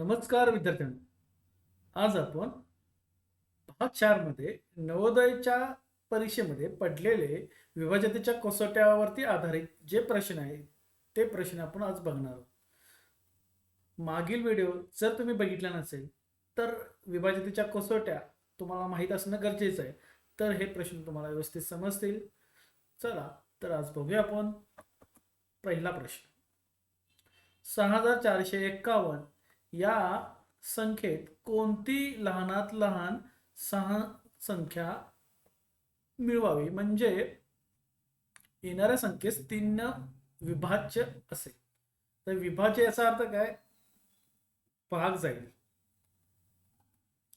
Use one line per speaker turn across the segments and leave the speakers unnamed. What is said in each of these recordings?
नमस्कार विद्यार्थ्यांनो. आज आपण भाग चारमध्ये नवोदयच्या परीक्षेमध्ये पडलेले विभाजतेच्या कसोट्यावरती आधारित जे प्रश्न आहेत ते प्रश्न आपण आज बघणार आहोत. मागील व्हिडिओ जर तुम्ही बघितला नसेल तर विभाजतेच्या कसोट्या तुम्हाला माहीत असणं गरजेचं आहे. तर हे प्रश्न तुम्हाला व्यवस्थित समजतील. चला तर आज बघूया आपण पहिला प्रश्न. सहा हजार चारशे एक्कावन्न या संख्येत कोणती लहानात लहान सहा संख्या मिळवावी? म्हणजे येणाऱ्या संख्येस तीन विभाज्य असेल. तर विभाज्य याचा अर्थ काय? भाग जाईल.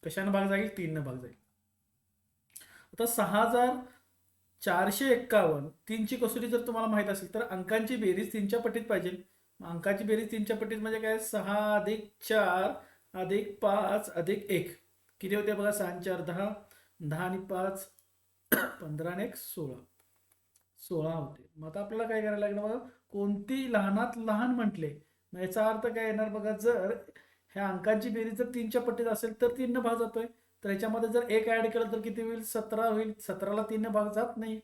कशाने भाग जाईल? तीन भाग जाईल. आता सहा हजार चारशे एक्कावन्न तीनची कसोटी जर तुम्हाला माहीत असेल तर अंकांची बेरीज तीनच्या पटीत पाहिजे. अंकाची बेरीज तीनच्या पट्टीत म्हणजे काय? सहा अधिक चार अधिक पाच अधिक एक. किती होते बघा? सहा चार दहा. दहा आणि पाच पंधरा आणि एक सोळा. सोळा होते. मग आता आपल्याला काय करायला लागलं बघा? कोणती लहानात लहान म्हटले? मग याचा अर्थ काय येणार बघा? जर ह्या अंकांची बेरीज जर तीनच्या पट्टीत असेल तर तीननं भाग जातोय. तर ह्याच्यामध्ये जर एक ऍड केलं तर किती होईल? सतरा होईल. सतराला तीननं भाग जात नाही.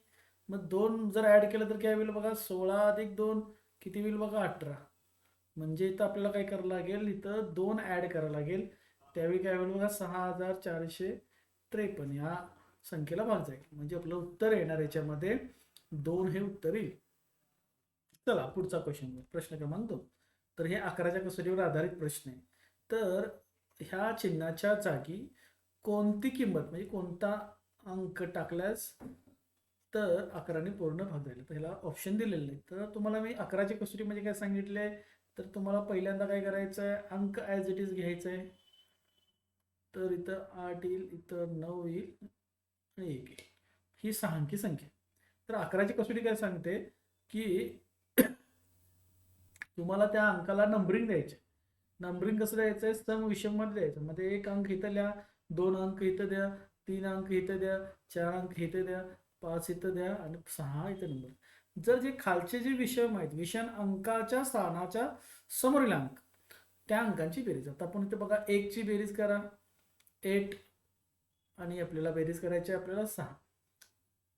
मग दोन जर ऍड केलं तर काय होईल बघा? सोळा अधिक दोन किती होईल बघा? अठरा. म्हणजे इथं आपल्याला काय करावं लागेल? इथं दोन ऍड करावं लागेल. त्यावेळी काय होईल बघा सहा हजार चारशे त्रेपन्न या संख्येला भाग जाईल. म्हणजे आपलं उत्तर येणार याच्यामध्ये. दोन हे उत्तर येईल. चला पुढचा क्वेश्चन प्रश्न क्रमांक दोन. तर हे अकराच्या कसोटीवर आधारित प्रश्न आहे. तर ह्या चिन्हाच्या जागी कोणती किंमत म्हणजे कोणता अंक टाकल्यास तर अकराने पूर्ण भाग जाईल. तर ह्याला ऑप्शन दिलेलं नाही. तर तुम्हाला मी अकराची कसोटी म्हणजे काय सांगितले तर तुम्हाला पहिल्यांदा काय करायचं आहे अंक ॲज इट इज घ्यायचं आहे तर इथं आठ येईल इथं नऊ येईल आणि एक येईल. ही सहा अंकी संख्या. तर अकराची कसोटी काय सांगते की तुम्हाला त्या अंकाला नंबरिंग द्यायचे नंबरिंग कसं द्यायचं आहे सम विषममध्ये द्यायचं. मध्ये एक अंक इथं द्या दोन अंक इथं द्या तीन अंक इथं द्या चार अंक इथं द्या पाच इथं द्या आणि सहा इथं नंबर जर जे खालचे जे विषय आहेत विषम अंकाच्या स्थानाच्या समोरील अंक त्या अंकांची बेरीज. आता आपण इथे बघा एकची बेरीज करा एट आणि आपल्याला बेरीज करायची आहे आपल्याला सहा.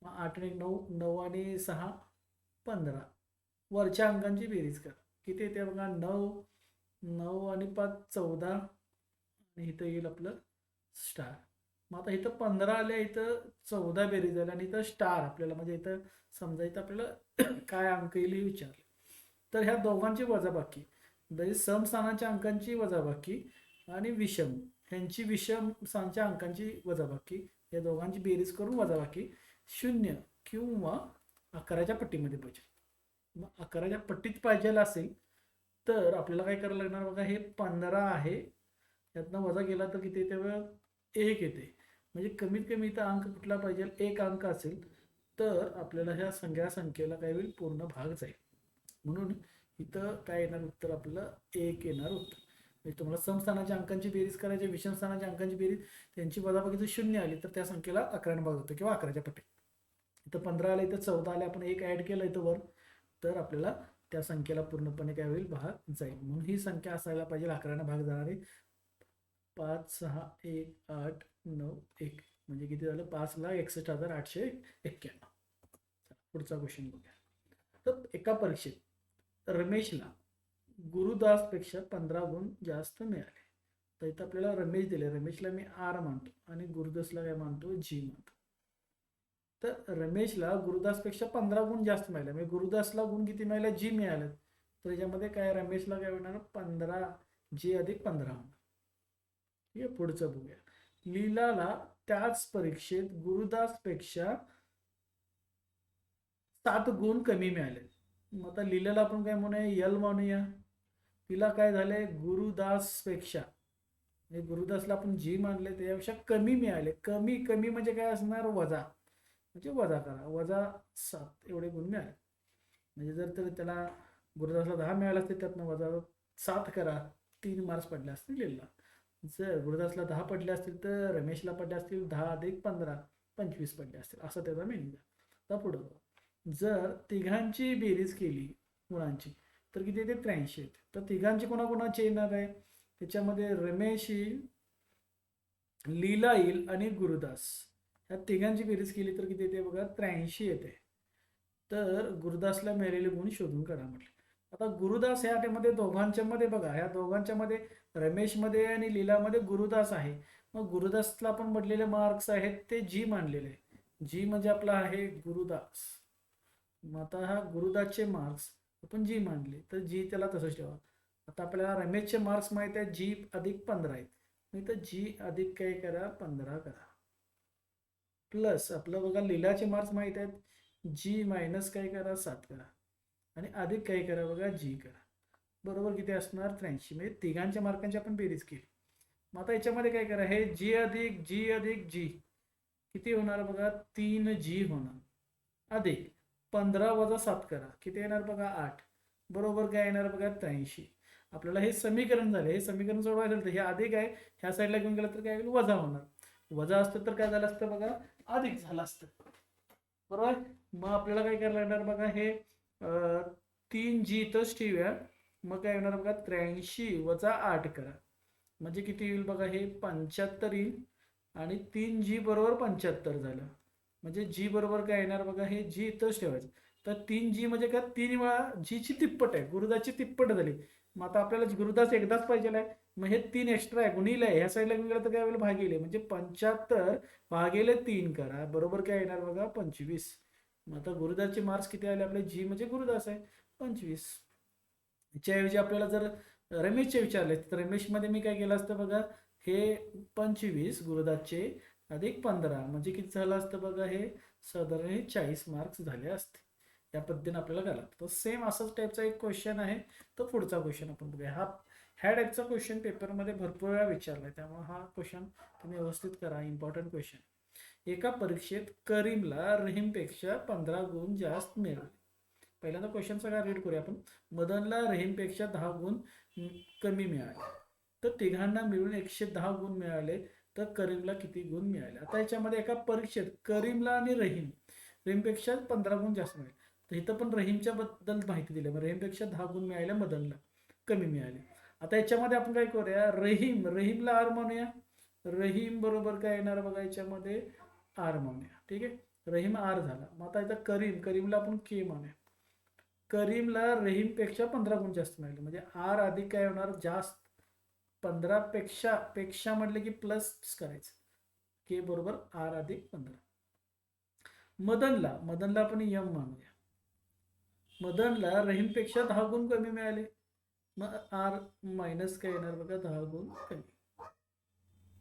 मग आठ आणि नऊ नऊ आणि सहा पंधरा. वरच्या अंकांची बेरीज करा. किती येते बघा नऊ नऊ आणि पाच चौदा. आणि इथं येईल आपलं स्टार मग आता इथं पंधरा आल्या इथं चौदा बेरीज आल्या आणि इथं स्टार आपल्याला. म्हणजे इथं समजा इथं आपल्याला काय अंक येईल हे विचारले. तर ह्या दोघांची वजाबाकी म्हणजे समस्थानाच्या अंकांची वजाबाकी आणि विषम ह्यांची विषम स्थानाच्या अंकांची वजाबाकी या दोघांची बेरीज करून वजाबाकी शून्य किंवा अकराच्या पट्टीमध्ये पाहिजे मग अकराच्या पट्टीत पाहिजे असेल तर आपल्याला काय करायला लागणार बघा हे पंधरा आहे. यातनं वजा गेला तर किती येते एक येते. म्हणजे कमीत कमी इथं अंक कुठला पाहिजे एक अंक असेल. तर आपल्याला ह्या संख्या संख्येला काय होईल? पूर्ण भाग जाईल. म्हणून इथं काय येणार उत्तर? आपलं एक येणार उत्तर. म्हणजे तुम्हाला समस्थानाच्या अंकांची बेरीज करायची विषम स्थानाच्या अंकांची बेरीज त्यांची वजाबाकी जर शून्य आली तर त्या संख्येला अकराने भाग होतो किंवा अकराच्या पट्टी इथं पंधरा आले इथं चौदा आले आपण एक ॲड केलं इथं वर तर आपल्याला त्या संख्येला पूर्णपणे काय होईल? भाग जाईल. म्हणून ही संख्या असायला पाहिजे अकराने भाग जाणारी. पाच सहा एक आठ नऊ एक. म्हणजे किती झालं? पाच लाख एकसष्ट हजार आठशे एक्क्याण्णव. पुढचा क्वेश्चन बघूया. तर एका परीक्षेत रमेशला गुरुदासपेक्षा पंधरा गुण जास्त मिळाले. तर इथं आपल्याला रमेश दिले. रमेशला मी आर मानतो आणि गुरुदासला काय मानतो? जी मानतो. तर रमेशला गुरुदासपेक्षा पंधरा गुण जास्त मिळाले. म्हणजे गुरुदासला गुण किती मिळाले? जी मिळाले. तर याच्यामध्ये काय रमेशला काय होणार? पंधरा जी अधिक पंधरा होणार. ठीक आहे पुढचं बघूया. लीलाला त्याच परीक्षेत गुरुदासपेक्षा सात गुण कमी मिळाले. मग आता लीलाला आपण काय म्हणूया? यल म्हणूया. तिला काय झालंय गुरुदासपेक्षा. म्हणजे गुरुदासला आपण जी मानले त्याच्यापेक्षा कमी मिळाले. कमी कमी म्हणजे काय असणार? वजा. म्हणजे वजा करा. वजा सात एवढे गुण मिळाले. म्हणजे जर तर त्याला गुरुदासला दहा मिळाले असते त्यातनं वजा सात करा. तीन मार्क्स पडले असते लिहिला जर गुरुदासला दहा पडले असतील तर रमेशला पडले असतील दहा अधिक पंधरा पंचवीस पडले असतील असं त्याचा मिनिंग आता पुढं जर तिघांची बेरीज केली मुलांची तर किती येते? त्र्याऐंशी येते. तर तिघांची कोणाकोणाची येणार आहे? त्याच्यामध्ये रमेश येईल लीला येईल आणि गुरुदास. ह्या तिघांची बेरीज केली तर किती येते बघा? त्र्याऐंशी येते. तर गुरुदासला मिळालेले गुण शोधून काढा म्हटले. आता गुरुदास ह्या मध्ये दोघांच्या मध्ये बघा ह्या दोघांच्या मध्ये रमेशमध्ये आणि लीलामध्ये गुरुदास आहे. मग गुरुदासला आपण म्हटलेले मार्क्स आहेत ते जी मानलेले आहे. जी म्हणजे आपला आहे गुरुदास. मग आता हा गुरुदासचे मार्क्स आपण जी मानले तर जी त्याला तसंच ठेवा. आता आपल्याला रमेशचे मार्क्स माहीत आहे जी अधिक पंधरा आहेत. नाही तर जी अधिक काय करा पंधरा करा. प्लस आपलं बघा लिलाचे मार्क्स माहीत आहेत. जी मायनस काय करा सात करा. आणि अधिक काय करा बघा जी करा. बरोबर किती असणार? त्र्याऐंशी. म्हणजे तिघांच्या मार्कांची आपण बेरीज केली. मग आता याच्यामध्ये काय करा? हे जी अधिक जी अधिक जी किती होणार बघा? तीन जी होणार. अधिक. पंधरा वजा सात करा. किती येणार बघा? आठ. बरोबर काय येणार बघा? त्र्याऐंशी. आपल्याला हे समीकरण झालं. हे समीकरण सोडवायचं तर हे अधिक आहे. ह्या साईडला घेऊन गेलं तर काय होईल? वजा होणार. वजा असतं तर काय झालं असतं बघा? अधिक झालं असतं. बरोबर? मग आपल्याला काय करायला लागणार बघा? हे तीन जी इथंच ठेवूया. मग काय येणार बघा त्र्याऐंशी वजा आठ करा. म्हणजे किती येईल बघा हे पंच्याहत्तर येईल. आणि तीन जी बरोबर पंच्याहत्तर झालं. म्हणजे जी बरोबर काय येणार बघा हे जी इथंच ठेवायचं. तर तीन जी म्हणजे काय तीन वेळा जीची तिप्पट आहे. गुरुदाची तिप्पट झाली. मग आता आपल्याला गुरुदास एकदाच पाहिजे आहे. मग हे तीन एक्स्ट्रा आहे. गुणिले आहे. ह्या साईडला गेलं तर काय होईल? भागिले. म्हणजे पंच्याहत्तर भागिले तीन करा. बरोबर काय येणार बघा पंचवीस. मग आता गुरुदासचे मार्क्स किती आले आपले? जी म्हणजे गुरुदास आहे. पंचवीस. याच्याऐवजी आपल्याला जर रमेशचे विचारले तर रमेशमध्ये मी काय केलं असतं बघा हे पंचवीस गुरुदासचे अधिक पंधरा म्हणजे किती झालं असतं बघा हे साधारण हे चाळीस मार्क्स झाले असते. या पद्धतीने आपल्याला घाला तर सेम असंच टाईपचा एक क्वेश्चन आहे. तर पुढचा क्वेश्चन आपण बघूया. हा ह्या टाईपचा क्वेश्चन पेपरमध्ये भरपूर वेळा विचारला आहे त्यामुळे हा क्वेश्चन तुम्ही व्यवस्थित करा. इम्पॉर्टंट क्वेश्चन एका परीक्षेत करीमला रहीमपेक्षा पंधरा गुण जास्त मिळाले. पहिल्यांदा क्वेश्चन सगळा रीड करूया आपण. मदनला रहीमपेक्षा दहा गुण कमी मिळाले. तर तिघांना मिळून एकशे दहा गुण मिळाले. तर करीमला किती गुण मिळाले? आता याच्यामध्ये एका परीक्षेत करीमला आणि रहीम रहीमपेक्षा पंधरा गुण जास्त मिळाले. तर इथं पण रहीमच्या बद्दल माहिती दिली. मग रहीमपेक्षा दहा गुण मिळाले मदनला कमी मिळाले. आता याच्यामध्ये आपण काय करूया? रहीम रहीमला आर म्हणूया. रहीम बरोबर काय येणार बघा याच्यामध्ये? आर म्हणूया ठीक आहे? रहीम आर झाला. मग आता इथं करीम करीमला आपण के म्हणूया करीमला रहीमपेक्षा पंधरा गुण जास्त मिळाले. म्हणजे आर अधिक काय होणार? जास्त. पंधरा पेक्षा पेक्षा म्हटले की प्लस करायचं. के बरोबर आर अधिक पंधरा. मदनला मदनला आपण यम मानूया. मदनला रहीमपेक्षा दहा गुण कमी मिळाले. मग आर मायनस काय येणार बघा? दहा गुण कमी.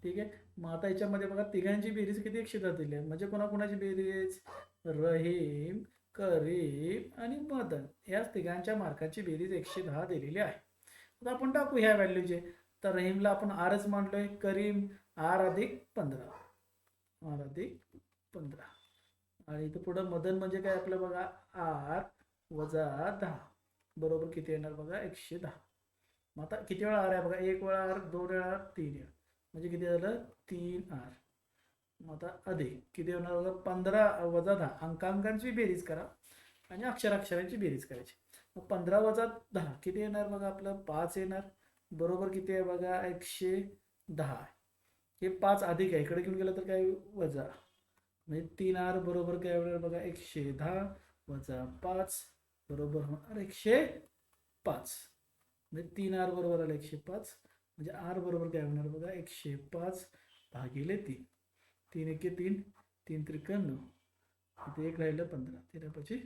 ठीक आहे? मग आता याच्यामध्ये बघा तिघांची बेरीज किती एकशे दहा दिली आहे. म्हणजे कोणाकोणाची बेरीज? रहीम करीम आणि मदन. याच तिघांच्या मार्काची बेरीज एकशे दहा दिलेली आहे. आता आपण टाकू ह्या व्हॅल्यूचे. तर रहीमला आपण आरच मांडलोय. करीम आर अधिक पंधरा. आर अधिक पंधरा. आणि इथं पुढं मदन म्हणजे काय आपलं बघा? आर वजा दहा. बरोबर किती येणार बघा? एकशे दहा. मग आता किती वेळा आर आहे बघा? एक वेळा आर दोन वेळा तीन वेळा. म्हणजे किती झालं? तीन आर. मग आता अधिक किती होणार बघा पंधरा वजा दहा. अंकांकांची बेरीज करा आणि अक्षराक्षरांची बेरीज करायची. मग पंधरा वजा दहा. किती येणार बघा आपलं? पाच येणार. बरोबर किती आहे बघा? एकशे दहा. हे पाच अधिक आहे. इकडे घेऊन गेलं तर काय वजा? म्हणजे तीन आर बरोबर काय होणार बघा? एकशे दहा वजा पाच बरोबर होणार एकशे पाच. म्हणजे तीन आर बरोबर आलं एकशे पाच. म्हणजे आर बरोबर काय होणार बघा? एकशे पाच भागिले तीन. तीन एके तीन तीन त्रिक नऊ. इथे एक राहिलं पंधरा. तेरा पाचशे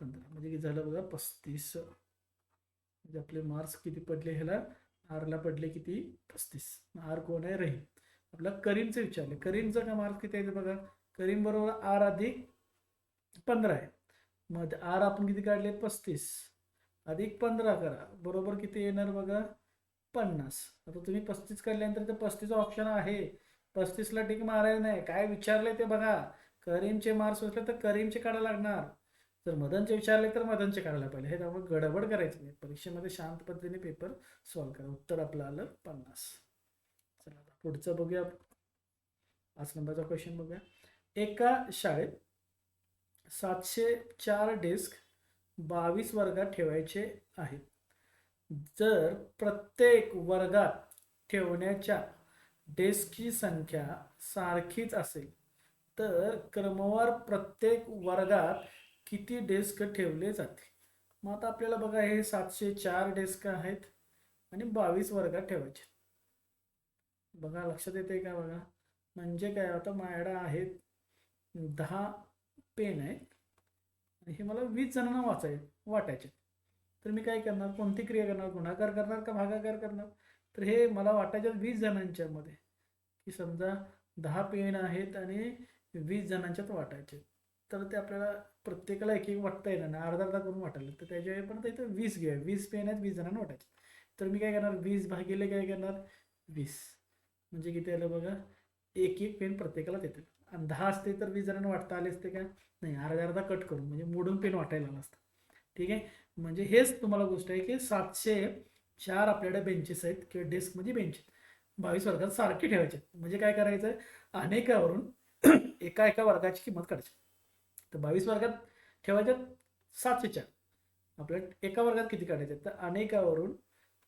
पंधरा. म्हणजे किती झालं बघा पस्तीस. म्हणजे आपले मार्क्स किती पडले ह्याला? आरला पडले किती? पस्तीस. आर कोण आहे? रहीम. आपला करीमचं विचारले. करीमचं का मार्क्स किती आहे बघा? करीम बरोबर आर अधिक पंधरा आहे. मग आर आपण किती काढले? पस्तीस. अधिक पंधरा करा. बरोबर किती येणार बघा? पन्नास. आता तुम्ही पस्तीस काढल्यानंतर ते पस्तीस ऑप्शन आहे. पस्तीसला टिक मारायला नाही. काय विचारले ते बघा. करीमचे मार्क्स असले तर करीमचे काढायला लागणार. जर मदनचे विचारले तर मदनचे काढायला पाहिजे. हे त्यामुळे गडबड करायचं नाही. परीक्षेमध्ये शांत पद्धतीने पेपर सॉल्व करा. उत्तर आपलं आलं पन्नास. चला आता पुढचं बघूया. पाच नंबरचा क्वेश्चन बघूया. एका शाळेत सातशे चार डेस्क बावीस वर्गात ठेवायचे आहेत. जर प्रत्येक वर्गात ठेवण्याच्या डेस्कची संख्या सारखीच असेल तर क्रमवार प्रत्येक वर्गात किती डेस्क ठेवले जातील? मग आता आपल्याला बघा हे सातशे चार डेस्क आहेत आणि बावीस वर्गात ठेवायचे. बघा लक्षात येते का बघा? म्हणजे काय? आता माझ्याकडे आहेत दहा पेन आहेत आणि हे मला वीस जणांना वाचाय वाटायचे तर मी काय करणार? कोणती क्रिया करणार? गुणाकार करणार का भागाकार करणार? तर हे मला वाटायच्या वीस जणांच्यामध्ये की समजा दहा पेन आहेत आणि वीस जणांच्यात वाटायचे. तर ते आपल्याला प्रत्येकाला एक एक वाटता येणार ना अर्धा अर्धा करून वाटायला तर त्याच्या पण इथं वीस घ्या. वीस पेन आहेत वीस जणांना वाटायचे. तर मी काय करणार? वीस भागिले काय करणार? वीस. म्हणजे किती आलं बघा? एक एक पेन प्रत्येकाला देतील आणि दहा असते तर वीस जणांना वाटता आले असते का? नाही अर्धा अर्धा कट करून. म्हणजे मोडून पेन वाटायला आला असतं. ठीक आहे? म्हणजे हेच तुम्हाला गोष्ट आहे की सातशे चार आपल्याकडे बेंचेस आहेत किंवा डेस्क म्हणजे बेंच बावीस वर्गात सारखे ठेवायचे. म्हणजे काय करायचं अनेकावरून एका एका वर्गाची किंमत काढायची. तर बावीस वर्गात ठेवायच्यात सातशे चार. आपल्याला एका वर्गात किती काढायचे? तर अनेकावरून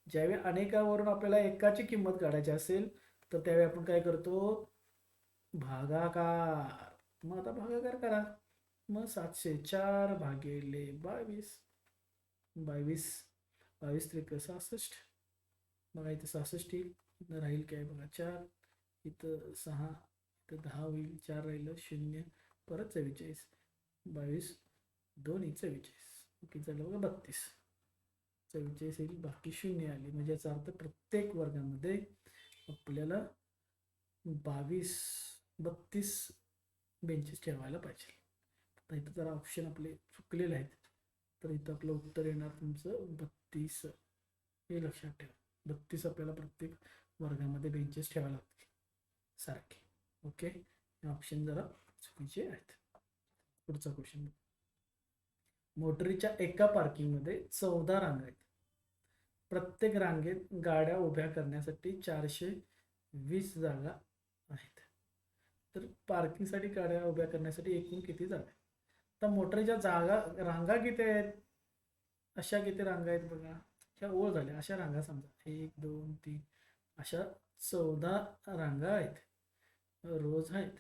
ज्यावेळी अनेकावरून आपल्याला एकाची किंमत काढायची असेल तर त्यावेळी आपण काय करतो? भागाकार. मग आता भागाकार करा. मग सातशे चार भागिले बावीस. बावीस बावीस त्रिक सहासष्ट. बघा इथं सहासष्ट येईल इथं राहील काय बघा चार. इथं सहा इथं दहा होईल चार राहिलं शून्य. परत चव्वेचाळीस. बावीस दोन ही चव्वेचाळीस. ओके झालं बघा बत्तीस. चव्वेचाळीस येईल बाकी शून्य आली. म्हणजे याचा अर्थ प्रत्येक वर्गामध्ये आपल्याला बावीस बत्तीस बेंचेस ठेवायला पाहिजे. आता इथं जरा ऑप्शन आपले चुकलेले आहेत. तर इथं आपलं उत्तर येणार तुमचं बत्तीस. हे लक्षात ठेवा. बत्तीस आपल्याला प्रत्येक वर्गामध्ये बेंचेस ठेवावे लागतील. सारखे. ओके हे ऑप्शन जरा चुकीचे आहेत. पुढचा क्वेश्चन मोटरीच्या एका पार्किंगमध्ये चौदा रांगा आहेत. प्रत्येक रांगेत गाड्या उभ्या करण्यासाठी चारशे वीस जागा आहेत. तर पार्किंगसाठी गाड्या उभ्या करण्यासाठी एकूण किती जागा तर मोटरीच्या जागा रांगा किती आहेत? अशा किती रांगा आहेत बघा. ह्या ओळ झाल्या. अशा रांगा समजा. एक दोन तीन. अशा चौदा रांगा आहेत. रोज आहेत.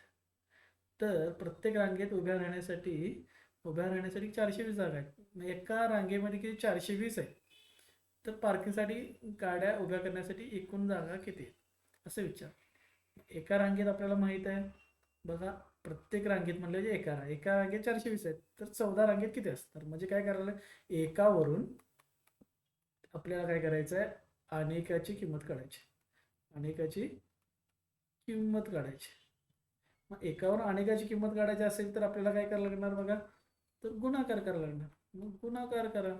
तर प्रत्येक रांगेत उभ्या राहण्यासाठी उभ्या राहण्यासाठी चारशे वीस जागा आहेत. एका रांगेमध्ये किती? चारशे वीस आहे तर पार्किंगसाठी गाड्या उभ्या करण्यासाठी एकूण जागा किती आहेत? असं विचार. एका रांगेत आपल्याला माहीत आहे. बघा. प्रत्येक रांगेत म्हणलं म्हणजे एका एका रांगेत चारशे वीस आहेत तर चौदा रांगेत किती असतात? म्हणजे काय करायला एकावरून आपल्याला काय करायचं आहे अनेकाची किंमत काढायची. अनेकाची किंमत काढायची. मग एकावर अनेकाची किंमत काढायची असेल तर आपल्याला काय करायला लागणार बघा? तर गुणाकार करायला लागणार. मग गुणाकार करा.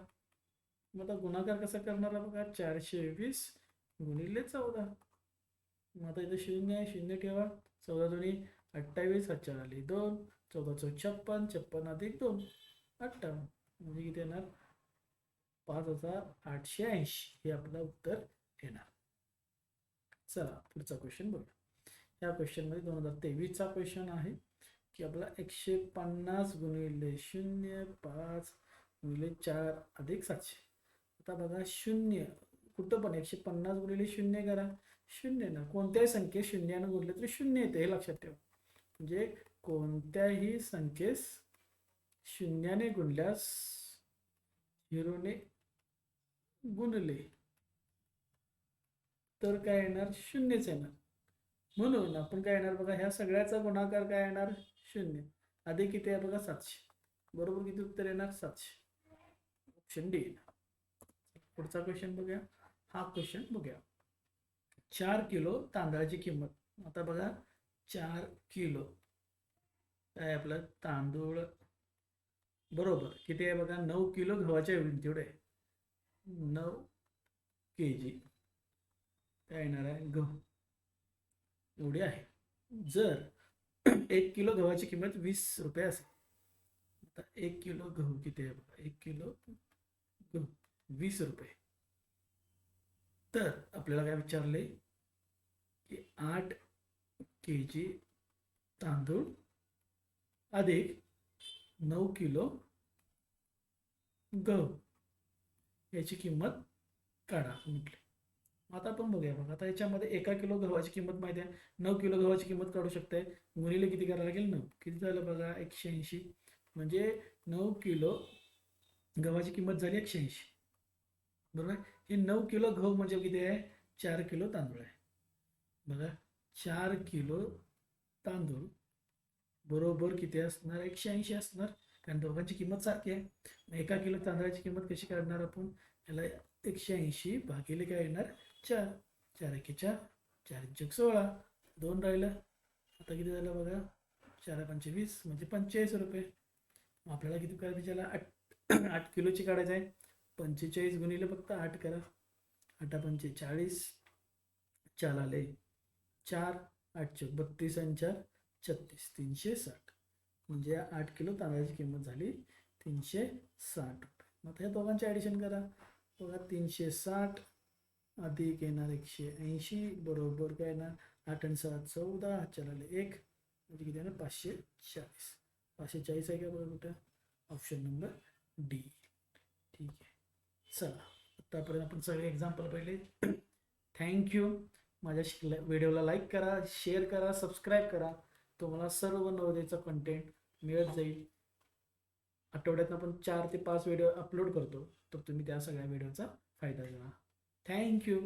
मग आता गुणाकार कसा करणार बघा? चारशे वीस गुणिले चौदा. मग आता इथं शून्य आहे. शून्य ठेवा. चौदा दोन्ही अठ्ठावीस हजार आली दोन चौदा चौ छप्पन छप्पन अधिक दोन अठ्ठावन्न. म्हणजे किती येणार? पाच हजार आठशे ऐंशी हे आपलं उत्तर येणार. चला पुढचा क्वेश्चन बघूया. या क्वेश्चनमध्ये दोन हजार तेवीसचा क्वेश्चन आहे की आपला एकशे पन्नास गुणिले शून्य पाच गुणिले चार अधिक सातशे. आता बघा शून्य. कुठं पण एकशे पन्नास गुणिले शून्य करा. शून्य ना कोणत्याही संख्येत शून्यानं गुणले तरी शून्य येते हे लक्षात ठेवा. म्हणजे कोणत्याही संख्येस शून्याने गुणल्यास झिरोने गुणले तर काय येणार? शून्यच येणार. म्हणून आपण काय येणार बघा ह्या सगळ्याचा गुणाकार काय येणार? शून्य. आधी किती आहे बघा? सातशे. बरोबर किती उत्तर येणार? सातशे. ऑप्शन डी पुढचा क्वेश्चन बघूया. हा क्वेश्चन बघूया. चार किलो तांदळाची किंमत. आता बघा चार किलो. काय आपलं? तांदूळ. बरोबर. किती आहे बघा? नऊ किलो गव्हाच्या तेवढे आहे नऊ के जी काय येणार आहे? गहू. एवढी आहे. जर एक किलो गव्हाची किंमत वीस रुपये असेल. आता एक किलो गहू किती आहे बघा? एक किलो गहू. वीस रुपये. तर आपल्याला काय विचारले? की आठ के जी तांदूळ अधिक नऊ किलो गहू. याची किंमत काढा म्हटली आता आपण बघूया बघा आता याच्यामध्ये एका किलो गव्हाची किंमत माहिती आहे. नऊ किलो गव्हाची किंमत काढू शकते गुणिले किती करायला लागेल? नऊ. किती झालं बघा? एकशे ऐंशी. म्हणजे नऊ किलो गव्हाची किंमत झाली एकशे ऐंशी. बरोबर? हे नऊ किलो गहू म्हणजे किती आहे? चार किलो तांदूळ आहे. बघा. चार किलो तांदूळ. बरोबर किती असणार? एकशे ऐंशी असणार. कारण दोघांची किंमत सारखी आहे. एका किलो तांदळाची किंमत कशी काढणार आपण? याला एकशे ऐंशी भागिले काय येणार? चार. चार एके चार. चार चौक सोळा. दोन राहिलं. आता किती झालं बघा? चार पंचवीस म्हणजे पंचेचाळीस रुपये. मग आपल्याला किती करायचं? त्याला आठ आठ किलोची काढायचं आहे. पंचेचाळीस गुणिले फक्त आठ करा. आठा पंचेचाळीस चार आले. चार आठ चौक बत्तीस आणि चार छत्तीस तीनशे साठ. म्हणजे आठ किलो तांदळाची किंमत झाली तीनशे साठ रुपये. मग ह्या दोघांचे ॲडिशन करा. बघा तीनशे साठ अधिक येणार एकशे ऐंशी बरोबर काय येणार? आठ आणि सहा चौदा चार आले एक. म्हणजे किती येणार? पाचशे चाळीस. पाचशे चाळीस आहे का बघा कुठं? ऑप्शन नंबर डी ठीक आहे. चला आत्तापर्यंत आपण सगळे एक्झाम्पल पाहिले. थँक्यू माझ्या व्हिडिओला लाईक करा शेअर करा सबस्क्राईब करा. तुम्हाला सर्व नवोदयचा कंटेंट मिळत जाईल. आठवड्यात आपण चार ते पाच व्हिडिओ अपलोड करतो तर तुम्ही त्या सगळ्या व्हिडिओचा फायदा घ्या. थँक्यू